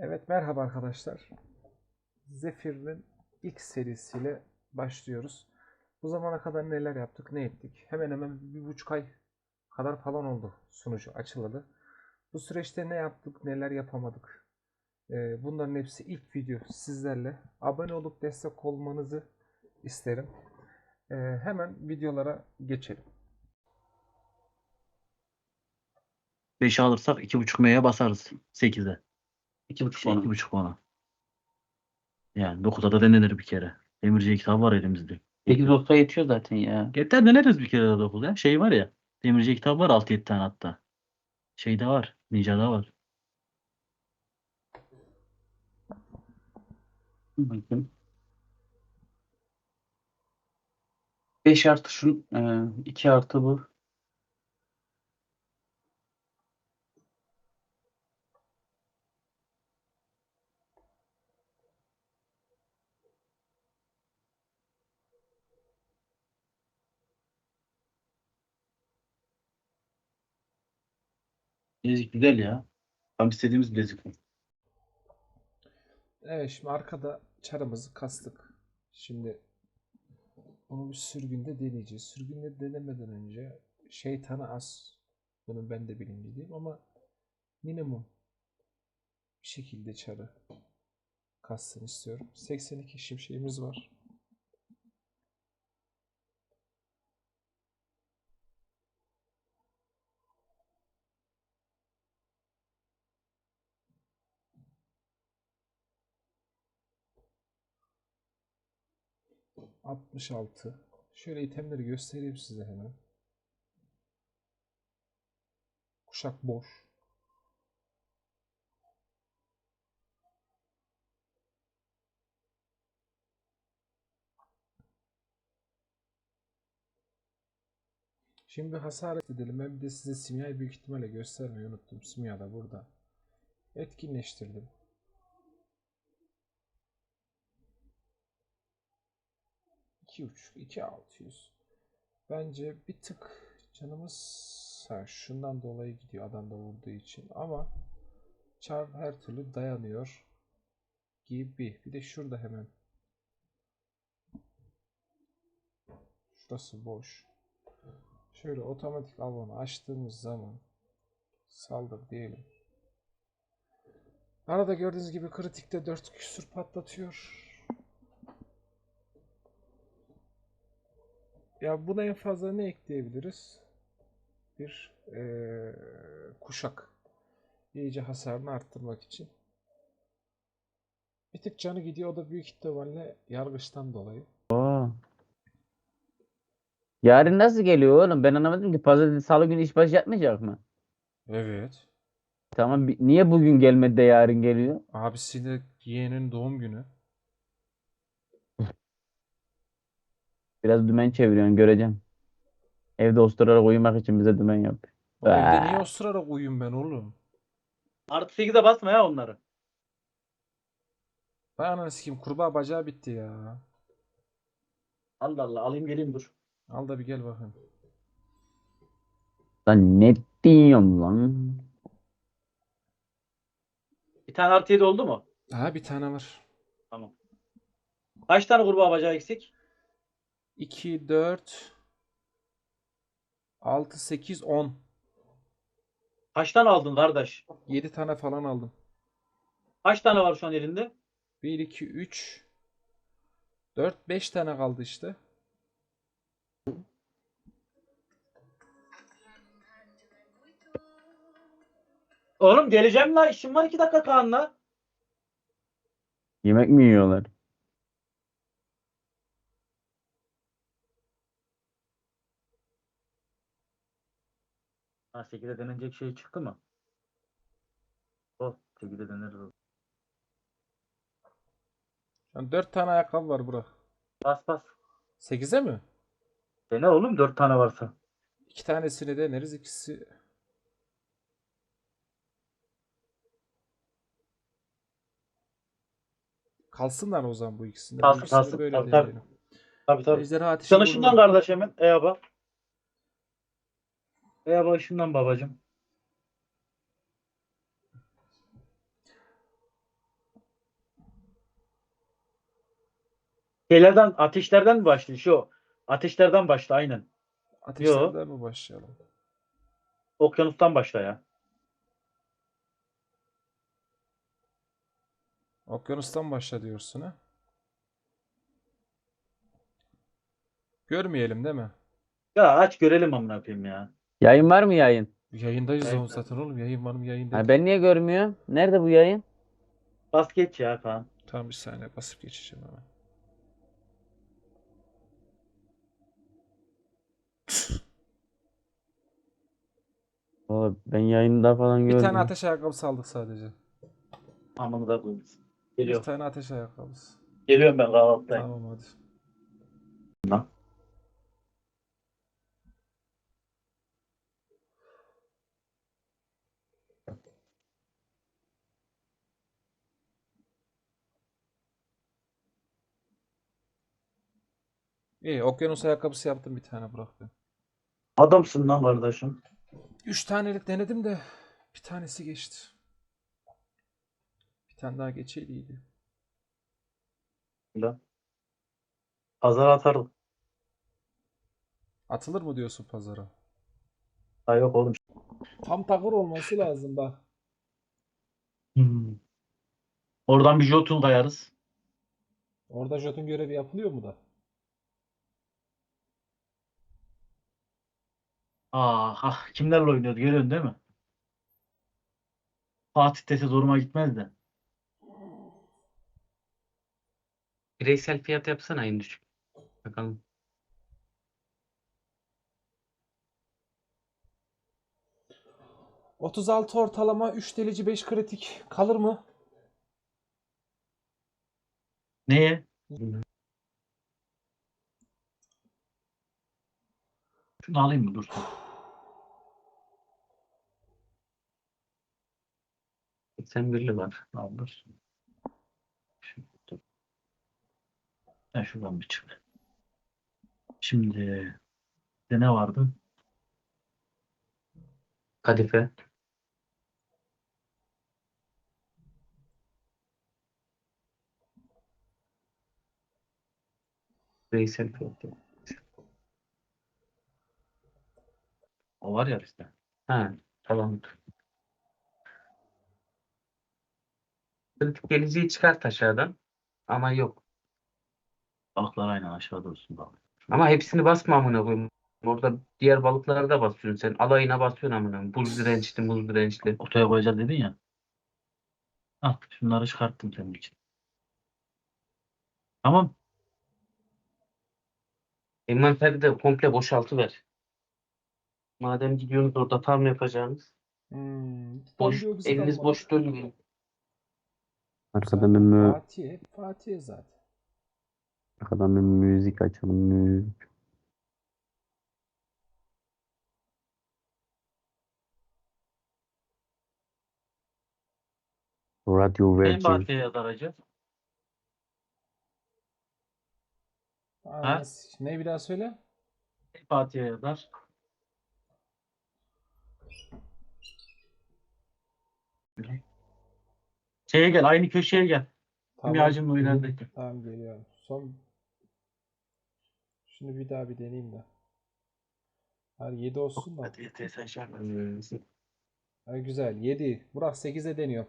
Evet merhaba arkadaşlar. Zephyr'in ilk serisiyle başlıyoruz. Bu zamana kadar neler yaptık, ne ettik? Hemen hemen bir buçuk ay kadar falan oldu sunucu açılalı. Bu süreçte ne yaptık, neler yapamadık? Ee, bunların hepsi ilk video sizlerle. Abone olup destek olmanızı isterim. Ee, hemen videolara geçelim. 5'i alırsak 2.5 M'ye basarız 8'e. 2.5 Şey, puan. 2.5 puana. Yani 9'a da denenir bir kere. Demirci'ye kitap var elimizde. 8 olsa yetiyor zaten ya. Yeter deneriz bir kere de 9 ya. Şey var ya. Demirci'ye kitap var 6-7 tane hatta. Şeyde var. Ninja'da var. Bakayım. 5 artı şu 2 artı bu. Bilezik güzel ya. Tam istediğimiz bilezik bu. Evet şimdi arkada çarımızı kastık. Şimdi bunu bir sürgünde deneyeceğiz. Sürgünde denemeden önce şeytanı az. Bunu ben de bilincindeyim ama minimum bir şekilde çarı kassın istiyorum. 82 şimşeğimiz var. Altmış altı. Şöyle itemleri göstereyim size hemen. Kuşak boş. Şimdi bir hasar edelim. Ben bir de size simyayı büyük ihtimalle göstermeyi unuttum. Simya da burada. Etkinleştirdim. İki uç, iki altı yüz. Bence bir tık canımız ha, şundan dolayı gidiyor adam da vurduğu için ama çar her türlü dayanıyor gibi. Bir de şurada hemen. Şurası boş. Şöyle otomatik avonu açtığımız zaman saldır diyelim. Arada gördüğünüz gibi kritikte 4 küsür patlatıyor. Ya buna en fazla ne ekleyebiliriz? Bir eee, kuşak. İyice hasarını arttırmak için. Bir tık canı gidiyor. O da büyük ihtimalle yargıçtan dolayı. Oo. Yarın nasıl geliyor oğlum? Ben anlamadım ki. Pazartesi, salı günü iş başı yapmayacak mı? Evet. Tamam. Niye bugün gelmedi de yarın geliyor? Abisiyle yeğenin doğum günü. Biraz dümen çeviriyorsun göreceğim. Evde osturarak uyumak için bize dümen yap. Evde niye Aa. osurarak uyuyayım ben oğlum? Artı 8'e basma ya onları. Ben ananı sikeyim kurbağa bacağı bitti ya. Allah Allah alayım geleyim dur. Al da bir gel bakayım. Lan ne diyorum lan? Bir tane artı 7 oldu mu? Daha bir tane var. Tamam. Kaç tane kurbağa bacağı eksik? 2, 4, 6, 8, 10. Kaç tane aldın kardeş? 7 tane falan aldım. Kaç tane var şu an elinde? 1, 2, 3, 4, 5 tane kaldı işte. Oğlum geleceğim la işim var 2 dakika Kaan'la. Yemek mi yiyorlar? Ha 8'e denenecek şey çıktı mı? O 8'e deneriz. an 4 tane ayakkabı var bura. Bas bas. 8'e mi? Dene oğlum 4 tane varsa. 2 tanesini deneriz. ikisi Kalsınlar o zaman bu ikisinde. Kalsın, İkisini kalsın. böyle Tabii, tabii. deneyelim. Tabii tabii. Ejderha ateşi Sana şundan kardeş hemen. Eyaba. Veya başından babacım. Şeylerden, ateşlerden mi başlıyor? Şu ateşlerden başla aynen. Ateşlerden Yo. mi başlayalım? Okyanustan başla ya. Okyanustan başla diyorsun ha? Görmeyelim değil mi? Ya aç görelim amına koyayım ya. Yayın var mı yayın? Yayındayız Yayın- oğlum zaten oğlum. Yayın var mı yayın Ha, ben niye görmüyorum? Nerede bu yayın? Bas geç ya Kaan. Tamam bir saniye basıp geçeceğim hemen. Valla ben yayında falan Bir gördüm. tane ateş ayakkabısı aldık sadece. Amını da koyayım. Bir tane ateş ayakkabısı. Geliyorum ben kahvaltıdayım. Tamam hadi. İyi, okyanus ayakkabısı yaptım bir tane bırak ben. Adamsın lan kardeşim. Üç tanelik denedim de bir tanesi geçti. Bir tane daha geçeydi iyiydi. Lan. Pazar atarım. Atılır mı diyorsun pazara? Ha yok oğlum. Tam takır olması lazım bak. Hmm. Oradan bir jotun kayarız. Orada jeton görevi yapılıyor mu da? Ah, ah kimlerle oynuyordu görüyorsun değil mi? Fatih dese zoruma gitmez de. Bireysel fiyat yapsana en düşük. Bakalım. ...36 ortalama, 3 delici, 5 kritik kalır mı? Neye? Şunu alayım mı? Dur. 81'li var. Aldır. Ben şuradan bir çık. Şimdi de ne vardı? Kadife. Bireysel fiyat. O var ya işte. Ha, tamam. Kritik geleceği çıkart aşağıdan. Ama yok. Balıklar aynen aşağıda olsun balık. Ama hepsini basma amına koyayım. Orada diğer balıklara da basıyorsun sen. Alayına basıyorsun amına koyayım. Buz dirençli, muz dirençli. Otoya koyacağız dedin ya. Al şunları çıkarttım senin için. Tamam. Envanteri de komple boşaltıver. Madem gidiyorsunuz orada tam yapacağınız. Hmm, Boş, almadık. boş dönmeyin. Arkadan bir, mü Fatih, Fatih zaten. arkadan bir müzik açalım. Müzik. Radio En Virgin. bahçeye yazar acı. Aa, Ne bir daha söyle? En Fatih'e yazar. Şeye gel, aynı köşeye gel. Kimyacının o ilerideki. Tamam geliyorum. Son Şunu bir daha bir deneyeyim de. Hadi 7 olsun da. Hadi yeter sen şey yapma. Ha, güzel 7. Burak 8'e deniyor.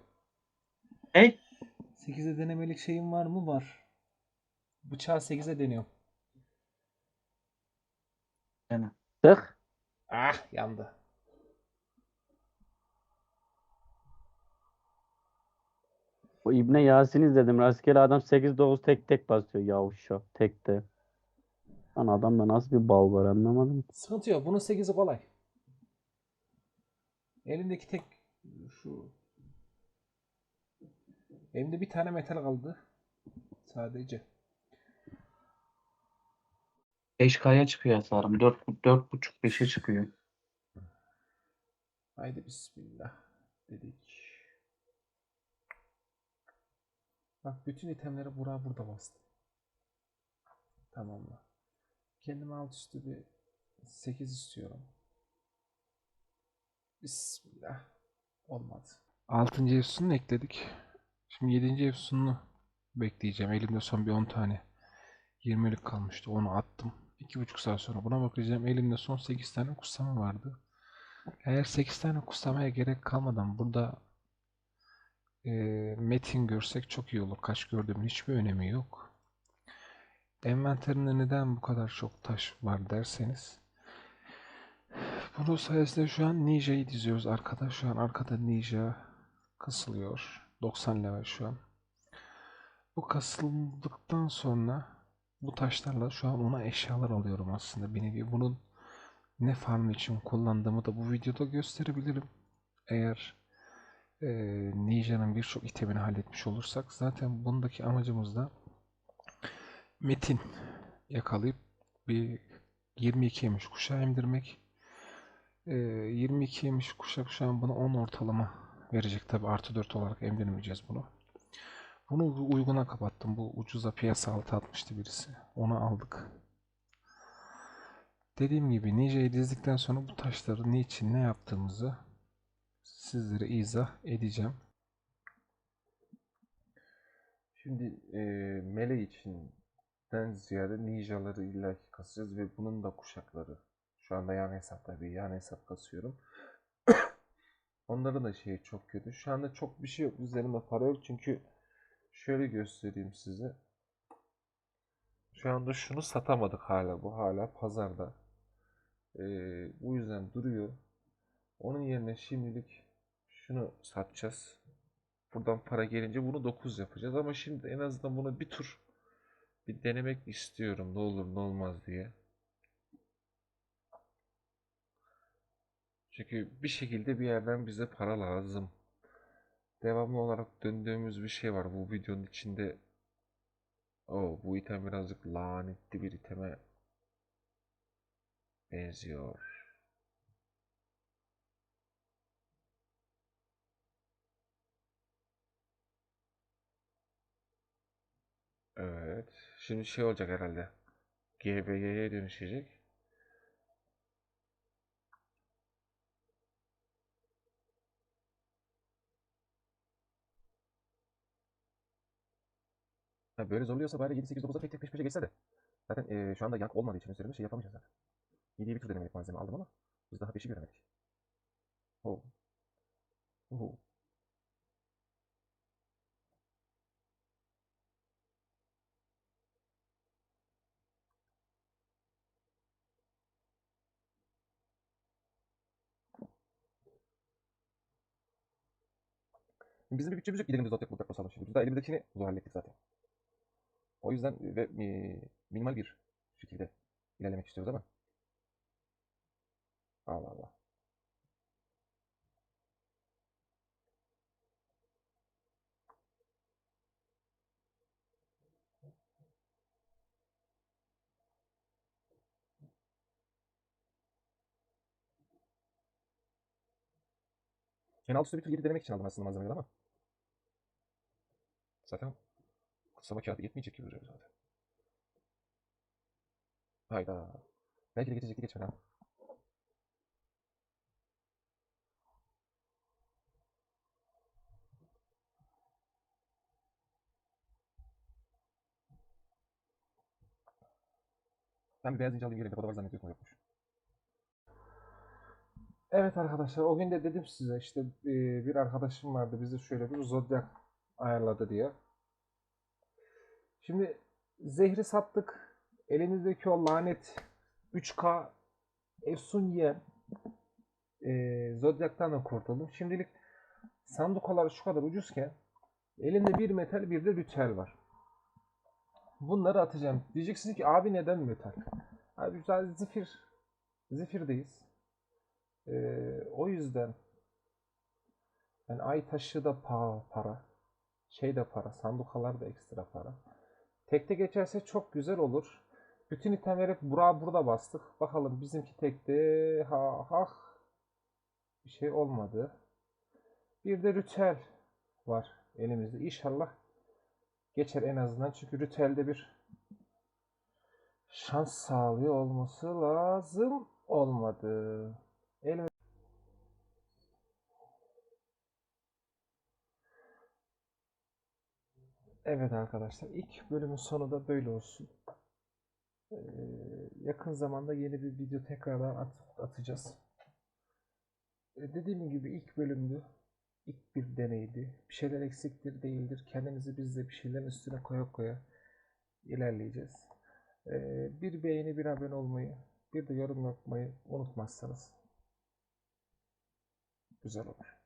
Hey, 8'e denemelik şeyim var mı? Var. Bıçağı 8'e deniyor. Tık. Ah yandı. O İbne Yasin izledim. Rastgele adam 8-9 tek tek basıyor. Yavşak tekte. Lan adamda nasıl bir bal var anlamadım. Sıkıntı yok. Bunun 8'i kolay. Elimdeki tek şu Elimde bir tane metal kaldı. Sadece. 5K'ya çıkıyor hasarım. 4 4.5 5'e çıkıyor. Haydi bismillah dedik. Bak bütün itemleri Burak'a burada bastım. Tamam mı? Kendime alt üstü bir 8 istiyorum. Bismillah. Olmadı. 6. efsununu ekledik. Şimdi 7. efsununu bekleyeceğim. Elimde son bir 10 tane 20'lik kalmıştı. Onu attım. 2,5 saat sonra buna bakacağım. Elimde son 8 tane kutsama vardı. Eğer 8 tane kutsamaya gerek kalmadan burada e, metin görsek çok iyi olur. Kaç gördüğümün hiçbir önemi yok. Envanterimde neden bu kadar çok taş var derseniz bunun sayesinde şu an Ninja'yı diziyoruz arkada. Şu an arkada Ninja kasılıyor. 90 level şu an. Bu kasıldıktan sonra bu taşlarla şu an ona eşyalar alıyorum aslında bir nevi. Bunun ne farm için kullandığımı da bu videoda gösterebilirim. Eğer e, Ninja'nın birçok itemini halletmiş olursak zaten bundaki amacımız da metin yakalayıp bir 22 yemiş kuşağı emdirmek. E, 22 yemiş kuşak şu an buna 10 ortalama verecek tabi artı 4 olarak emdirmeyeceğiz bunu. Bunu uyguna kapattım. Bu ucuza piyasa altı atmıştı birisi. Onu aldık. Dediğim gibi Ninja'yı dizdikten sonra bu taşları niçin ne yaptığımızı sizlere izah edeceğim. Şimdi e, Mele içinden ziyade Ninja'ları illaki kasacağız ve bunun da kuşakları. Şu anda yan hesapta bir yan hesap kasıyorum. Onların da şeyi çok kötü. Şu anda çok bir şey yok. Üzerimde para yok çünkü şöyle göstereyim size. Şu anda şunu satamadık hala. Bu hala pazarda. Ee, bu yüzden duruyor. Onun yerine şimdilik şunu satacağız. Buradan para gelince bunu 9 yapacağız. Ama şimdi en azından bunu bir tur bir denemek istiyorum. Ne olur ne olmaz diye. Çünkü bir şekilde bir yerden bize para lazım. Devamlı olarak döndüğümüz bir şey var. Bu videonun içinde o bu item birazcık lanetli bir iteme benziyor. Evet. Şimdi şey olacak herhalde. GBG'ye dönüşecek. Ha, böyle zorluyorsa bari 7 8 9'a tek tek peş peşe geçse de. Zaten eee, şu anda yank olmadığı için üzerinde şey yapamayacağız zaten. 7'ye bir tur denemelik malzeme aldım ama biz daha 5'i göremedik. Oh. Oh. Bizim bir bütçemiz yok gidelim de Zodiac bulacak basalım şimdi. Biz daha elimizdekini zor hallettik zaten. O yüzden ve e, minimal bir şekilde ilerlemek istiyoruz ama. Allah Allah. Üstü bir tur 7 denemek için aldım aslında malzemeleri ama. Zaten kutsama kağıdı yetmeyecek gibi duruyor zaten. Hayda. Belki de geçecekti geçmedi. Ben bir beyaz ince alayım geleyim. Depoda var zannediyorsun yokmuş. Evet arkadaşlar o gün de dedim size işte e, bir arkadaşım vardı bize şöyle bir zodyak ayarladı diye. Şimdi zehri sattık. Elimizdeki o lanet 3K Efsun yiyen e, Zodyak'tan da kurtuldum. Şimdilik sandukalar şu kadar ucuzken elinde bir metal bir de ritüel var. Bunları atacağım. Diyeceksiniz ki abi neden metal? Abi zaten zifir zifirdeyiz. Ee, o yüzden yani ay taşı da pa para. Şey de para. Sandukalar da ekstra para. Tekte geçerse çok güzel olur. Bütün itemleri bura burada bastık. Bakalım bizimki tekte ha ha bir şey olmadı. Bir de ritüel var elimizde. İnşallah geçer en azından. Çünkü ritüelde bir şans sağlıyor olması lazım. Olmadı. Elim Evet arkadaşlar ilk bölümün sonu da böyle olsun. Ee, yakın zamanda yeni bir video tekrardan at- atacağız. Ee, dediğim gibi ilk bölümdü. İlk bir deneydi. Bir şeyler eksiktir değildir. Kendimizi biz de bir şeylerin üstüne koya koya ilerleyeceğiz. Ee, bir beğeni, bir abone olmayı, bir de yorum yapmayı unutmazsanız güzel olur.